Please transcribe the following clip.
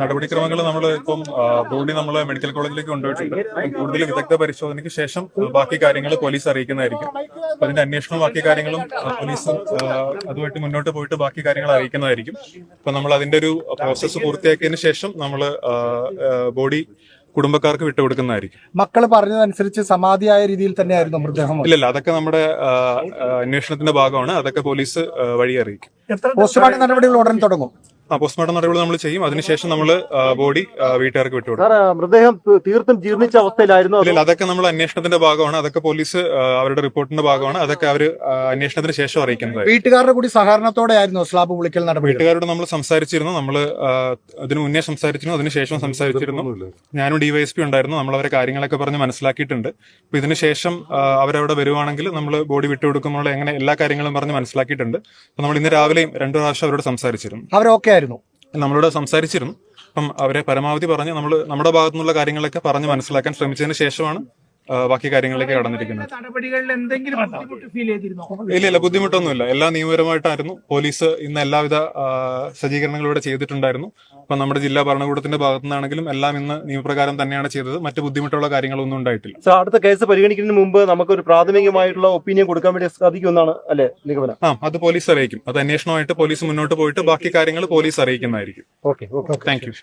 നടപടിക്രമങ്ങൾ നമ്മൾ ഇപ്പം ബോഡി നമ്മൾ മെഡിക്കൽ കോളേജിലേക്ക് കൊണ്ടുപോയിട്ടുണ്ട്. കൂടുതൽ വിദഗ്ധ പരിശോധനയ്ക്ക് ശേഷം ബാക്കി കാര്യങ്ങൾ പോലീസ് അറിയിക്കുന്നതായിരിക്കും. അതിന്റെ അന്വേഷണവും ബാക്കി കാര്യങ്ങളും പോലീസ് അതുമായിട്ട് മുന്നോട്ട് പോയിട്ട് ബാക്കി കാര്യങ്ങൾ അറിയിക്കുന്നതായിരിക്കും. അപ്പൊ നമ്മൾ അതിന്റെ ഒരു പ്രോസസ്സ് പൂർത്തിയാക്കിയതിനു ശേഷം നമ്മൾ ബോഡി കുടുംബക്കാർക്ക് വിട്ടുകൊടുക്കുന്നതായിരിക്കും. മക്കൾ പറഞ്ഞതനുസരിച്ച് സമാധിയായ രീതിയിൽ തന്നെയായിരുന്നു മൃതദേഹം. ഇല്ലല്ല അതൊക്കെ നമ്മുടെ അന്വേഷണത്തിന്റെ ഭാഗമാണ്. അതൊക്കെ പോലീസ് വഴി അറിയിക്കും പോസ്റ്റ്മോർട്ടം നടപടികൾ ഉടൻ തുടങ്ങും. ആ പോസ്റ്റ്മോർട്ടം നടപടി നമ്മൾ ചെയ്യും. അതിനുശേഷം നമ്മൾ ബോഡി വീട്ടുകാർക്ക് വിട്ടുകൊടുക്കും. സാർ മൃതദേഹം തീർത്തും ജീർണിച്ച അവസ്ഥയിലായിരുന്നു അല്ല ഇല്ല അതൊക്കെ നമ്മൾ അന്വേഷണത്തിന്റെ ഭാഗമാണ്. അതൊക്കെ പോലീസ് അവരുടെ റിപ്പോർട്ടിന്റെ ഭാഗമാണ്. അതൊക്കെ അവർ അന്വേഷണത്തിന് ശേഷം അറിയിക്കുന്നത്. വീട്ടുകാരുടെ കൂടി സഹകരണത്തോടെ ആയിരുന്നു സ്ലാബ് വിളിക്കൽ നടപടി. വീട്ടുകാരോട് നമ്മൾ സംസാരിച്ചിരുന്നു. നമ്മൾ അതിനു മുന്നേ സംസാരിച്ചിരുന്നു. അതിനുശേഷം സംസാരിച്ചിരുന്നു. ഞാനും ഡിവൈഎസ്പി ഉണ്ടായിരുന്നു. നമ്മൾ അവരെ കാര്യങ്ങളൊക്കെ പറഞ്ഞ് മനസ്സിലാക്കിയിട്ടുണ്ട്. അപ്പൊ ഇതിനുശേഷം അവരവിടെ വരുവാണെങ്കിൽ നമ്മൾ ബോഡി വിട്ടുകൊടുക്കുമ്പോൾ എങ്ങനെ എല്ലാ കാര്യങ്ങളും പറഞ്ഞ് മനസ്സിലാക്കിയിട്ടുണ്ട്. അപ്പൊ നമ്മൾ ഇന്ന് രാവിലെയും രണ്ടു പ്രാവശ്യം അവരോട് സംസാരിച്ചിരുന്നു. അവരൊക്കെ ആയിരുന്നു. നമ്മളോട് സംസാരിച്ചിരുന്നു. അപ്പം അവരെ പരമാവധി പറഞ്ഞ് നമ്മൾ നമ്മുടെ ഭാഗത്തുനിന്നുള്ള കാര്യങ്ങളൊക്കെ പറഞ്ഞ് മനസ്സിലാക്കാൻ ശ്രമിച്ചതിന് ശേഷമാണ് ബാക്കി കാര്യങ്ങളിലേക്ക് കടന്നിരിക്കുന്നത് നടപടികളിൽ എന്തെങ്കിലും ബുദ്ധിമുട്ട് ഫീൽ ചെയ്തിരുന്നോ? ഇല്ല ഇല്ല ബുദ്ധിമുട്ടൊന്നുമില്ല. എല്ലാ നിയമപരമായിട്ടായിരുന്നു. പോലീസ് ഇന്ന് എല്ലാവിധ സജ്ജീകരണങ്ങളും ഇവിടെ ചെയ്തിട്ടുണ്ടായിരുന്നു. അപ്പൊ നമ്മുടെ ജില്ലാ ഭരണകൂടത്തിന്റെ ഭാഗത്തു നിന്നാണെങ്കിലും എല്ലാം ഇന്ന് നിയമപ്രകാരം തന്നെയാണ് ചെയ്തത്. മറ്റ് ബുദ്ധിമുട്ടുള്ള കാര്യങ്ങളൊന്നും ഉണ്ടായിട്ടില്ല. സാർ അടുത്ത കേസ് പരിഗണിക്കുന്നതിന് മുമ്പ് നമുക്കൊരു പ്രാഥമികമായിട്ടുള്ള ഒപ്പീനിയൻ കൊടുക്കാൻ വേണ്ടി സാധിക്കുമെന്നാണ് അല്ലെ നിഗമനം? ആ അത് പോലീസ് അറിയിക്കും. അത് അന്വേഷണമായിട്ട് പോലീസ് മുന്നോട്ട് പോയിട്ട് ബാക്കി കാര്യങ്ങൾ police അറിയിക്കുന്നതായിരിക്കും. Okay okay thank you